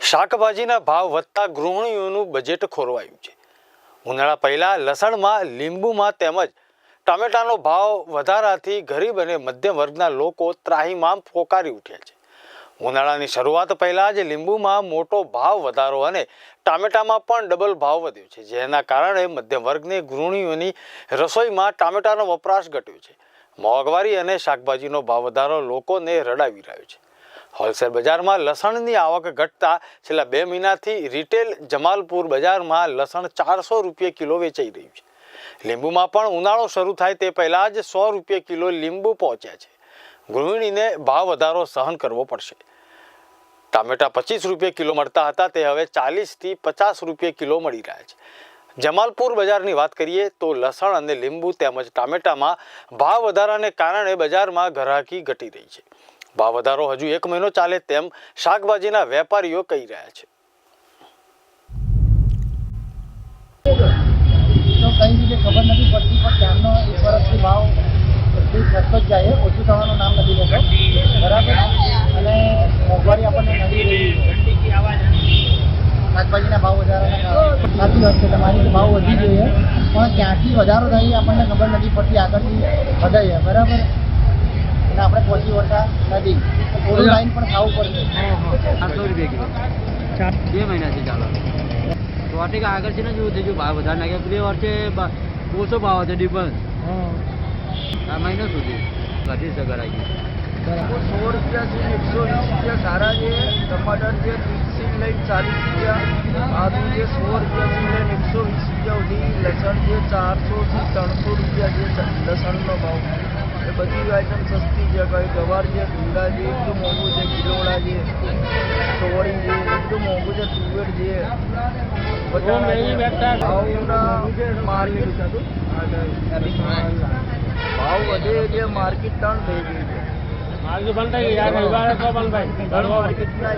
શાકભાજીના ભાવ વધતા ગૃહિણીઓનું બજેટ ખોરવાયું છે. ઉનાળા પહેલાં લસણમાં, લીંબુમાં તેમજ ટામેટાનો ભાવ વધારાથી ગરીબ અને મધ્યમ વર્ગના લોકો ત્રાહીમામ પોકારી ઉઠ્યા છે. ઉનાળાની શરૂઆત પહેલાં જ લીંબુમાં મોટો ભાવ વધારો અને ટામેટામાં પણ ડબલ ભાવ વધ્યો છે, જેના કારણે મધ્યમ વર્ગની ગૃહિણીઓની રસોઈમાં ટામેટાનો વપરાશ ઘટ્યો છે. મોંઘવારી અને શાકભાજીનો ભાવ વધારો લોકોને રડાવી રહ્યો છે. હોલસેલ બજારમાં લસણની આવક ઘટતા છેલ્લા બે મહિનાથી રિટેલ જમાલપુર બજારમાં લસણ ચારસો રૂપિયા કિલો વેચાઈ રહ્યું છે. લીંબુમાં પણ ઉનાળો શરૂ થાય તે પહેલાં જ સો રૂપિયા કિલો લીંબુ પહોંચ્યા છે. ગૃહિણીને ભાવ વધારો સહન કરવો પડશે. ટામેટા પચીસ રૂપિયા કિલો મળતા હતા, તે હવે ચાલીસથી પચાસ રૂપિયા કિલો મળી રહ્યા છે. જમાલપુર બજારની વાત કરીએ તો લસણ અને લીંબુ તેમજ ટામેટામાં ભાવ વધારાને કારણે બજારમાં ગ્રાહકી ઘટી રહી છે. ભાવ વધારો હજુ એક મહિનો ચાલે તેમ શાકભાજીના વેપારીઓ કહી રહ્યા છે. તો કઈ રીતે ખબર નથી પડતી, પણ ત્યારનો એક વર્ષથી ભાવ એટલી સસ્તો જ ઓછું થવાનું નામ નથી લેતો. બરાબર? અને મોંઘવારી આપણને નડી શાકભાજીના ભાવ વધારાના તમારી ભાવ વધી જોઈએ પણ ક્યાંથી વધારો થાય આપણને ખબર નથી પડતી, આગળથી વધે બરાબર? અને આપણે પહોંચી વળતા નથી. તો થોડું લાઈન પણ ખાવું પડશે. ચારસો રૂપિયા કિલો. બે મહિનાથી ચાલે. તો વાટિકા આગળ છે ને જેવું થઈ ગયું ભાવ વધારે નાખ્યા. પેલી વર્ષે બા- ઓછો ભાવ હતો ડિફરન્સ આ મહિનો સુધી વધી શકે આવી બરાબર. સો રૂપિયાથી એકસો વીસ રૂપિયા સારા છે ટમાટર છે ત્રીસથી લઈને ચાલીસ રૂપિયા. આદુ છે સો રૂપિયાથી લઈને એકસો વીસ રૂપિયા સુધી. લસણ છે ચારસોથી ત્રણસો રૂપિયા છે લસણનો ભાવ. એ બધી આઈટમ સસ્તી છે. કઈ ગવાર છે ભીંડા છે એટલું મોંઘું છે કિલોડા છે ચોળી છે એટલું મોંઘું છે તુવેર છે. બધા ભાવના માર્કેટ ભાવ વધે એટલે માર્કેટ ટર્ન થઈ ગઈ છે. માર્કેટના